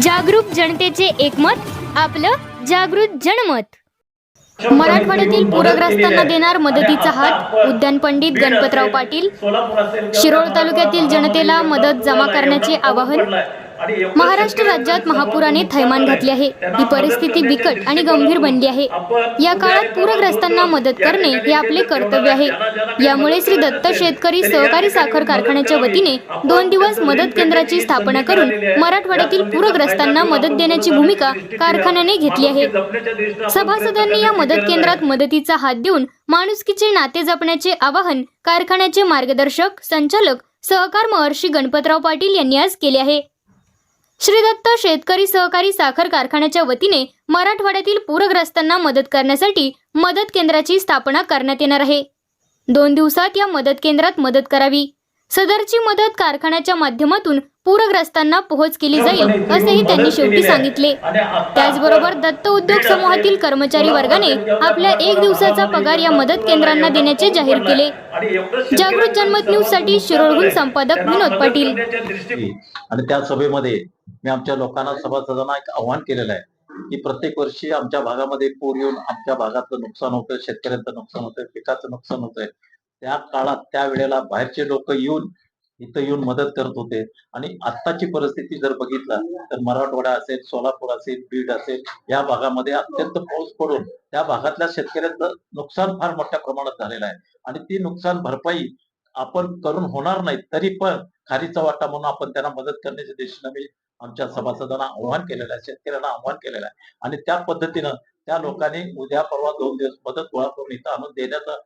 जागरूक जनतेचे एकमत आपलं जागृत जनमत. मराठवाड्यातील पूरग्रस्तांना देणार मदतीचा हात उद्यान पंडित गणपतराव पाटील. शिरोळ तालुक्यातील जनतेला मदत जमा करण्याचे आवाहन महाराष्ट्र राज्यात महापुराने थैमान घातले आहे. ही परिस्थिती बिकट आणि गंभीर बनली आहे. या काळात पूरग्रस्तांना मदत करणे हे आपले कर्तव्य आहे. यामुळे श्री दत्त शेतकरी सहकारी साखर कारखान्याच्या वतीने दोन दिवस मदत केंद्राची स्थापना करून मराठवाड्यातील पूरग्रस्तांना मदत देण्याची भूमिका कारखान्याने घेतली आहे. सभासदांनी या मदत केंद्रात मदतीचा हात देऊन माणुसकीचे नाते जपण्याचे आवाहन कारखान्याचे मार्गदर्शक संचालक सहकार महर्षी गणपतराव पाटील यांनी आज केले आहे. श्री दत्त शेतकरी सहकारी साखर कारखान्याच्या वतीने मराठवाड्यातील पूरग्रस्तांना मदत करण्यासाठी मदत केंद्राची स्थापना करण्यात येणार आहे. दोन दिवसात या मदत केंद्रात मदत करावी. सदरची मदत कारखान्याच्या माध्यमातून पूरग्रस्तांना पोहोच केली जाईल असेही त्यांनी शेवटी सांगितले. त्याचबरोबर दत्त उद्योग समूहातील कर्मचारी वर्गाने आपल्या एक दिवसाचा पगार या मदत केंद्रांना देण्याचे जाहीर केले. जागृत जनमत न्यूजसाठी शिरोळहून संपादक विनोद पाटील. आणि त्या सभेमध्ये मी आमच्या लोकांना सभासदांना एक आव्हान केलेलं आहे की प्रत्येक वर्षी आमच्या भागामध्ये पूर येऊन आमच्या भागाचं नुकसान होतं शेतकऱ्यांचं नुकसान होतंय पिकाचं नुकसान होतंय. त्या काळात त्या वेळेला बाहेरचे लोक येऊन इथं येऊन मदत करत होते. आणि आत्ताची परिस्थिती जर बघितलं तर मराठवाडा असेल सोलापूर असेल बीड असेल या भागामध्ये अत्यंत पाऊस पडून त्या भागातल्या शेतकऱ्यांचं नुकसान फार मोठ्या प्रमाणात झालेलं आहे. आणि ती नुकसान भरपाई आपण करून होणार नाही तरी पण खारीचा वाटा म्हणून आपण त्यांना मदत करण्याच्या दिशेनं मी आमच्या सभासदांना आव्हान केलेलं आहे शेतकऱ्यांना आव्हान केलेलं आहे. आणि त्या पद्धतीनं त्या लोकांनी उद्या परवा दोन दिवस मदत गोळा करून इथं आणून देण्याचं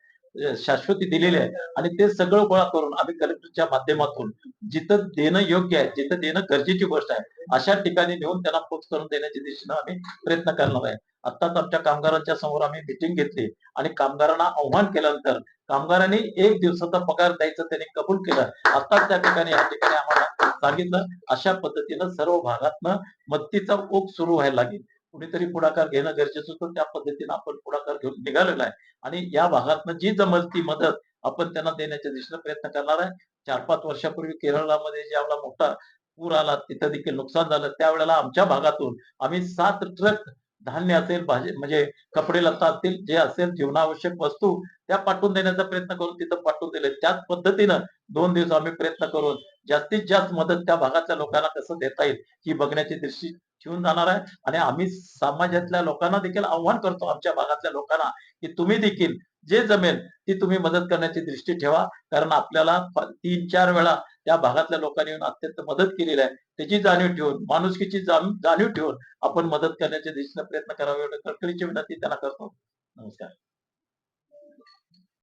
शाश्वती दिलेली आहे. आणि ते सगळं गोळा करून आम्ही कलेक्टरच्या माध्यमातून जिथं देणं योग्य आहे जिथं देणं गरजेची गोष्ट आहे अशा ठिकाणी नेऊन त्यांना पोच करून देण्याच्या दिशेनं आम्ही प्रयत्न करणार आहे. आत्ताच आमच्या कामगारांच्या समोर आम्ही मिटिंग घेतली आणि कामगारांना आव्हान केल्यानंतर कामगारांनी एक दिवसाचा पगार द्यायचं त्यांनी कबूल केलं. आत्ताच त्या ठिकाणी या ठिकाणी आम्हाला सांगितलं अशा पद्धतीनं सर्व भागातनं मदतीचा ओघ सुरू व्हायला लागेल. कुणीतरी पुढाकार घेणं गरजेचं होतं त्या पद्धतीनं आपण पुढाकार घेऊन निघालेला आहे. आणि या भागातनं जी जमल ती मदत आपण त्यांना देण्याच्या दिशेनं प्रयत्न करणार आहे. चार पाच वर्षापूर्वी केरळामध्ये ज्यावेळेला मोठा पूर आला तिथं देखील नुकसान झालं. त्यावेळेला आमच्या भागातून आम्ही सात ट्रक धान्य असेल भाजी म्हणजे कपडे लत्ता असतील जे असेल जीवनावश्यक वस्तू त्या पाठवून देण्याचा प्रयत्न करून तिथं पाठवून दिले. त्याच पद्धतीनं दोन दिवस आम्ही प्रयत्न करून जास्तीत जास्त मदत त्या भागातल्या लोकांना कसं देता येईल ही बघण्याची दृष्टी घेऊन जाणार आहे. आणि आम्ही समाजातल्या लोकांना देखील आव्हान करतो आमच्या भागातल्या लोकांना की तुम्ही देखील जे जमेल ती तुम्ही मदत करण्याची दृष्टी ठेवा. कारण आपल्याला तीन चार वेळा त्या भागातल्या लोकांनी येऊन अत्यंत मदत केलेली आहे. त्याची जाणीव ठेवून माणुसकीची जाणीव ठेवून आपण मदत करण्याच्या दिशेने प्रयत्न करावे. एवढं कळकळीची विनंती त्यांना करतो. नमस्कार.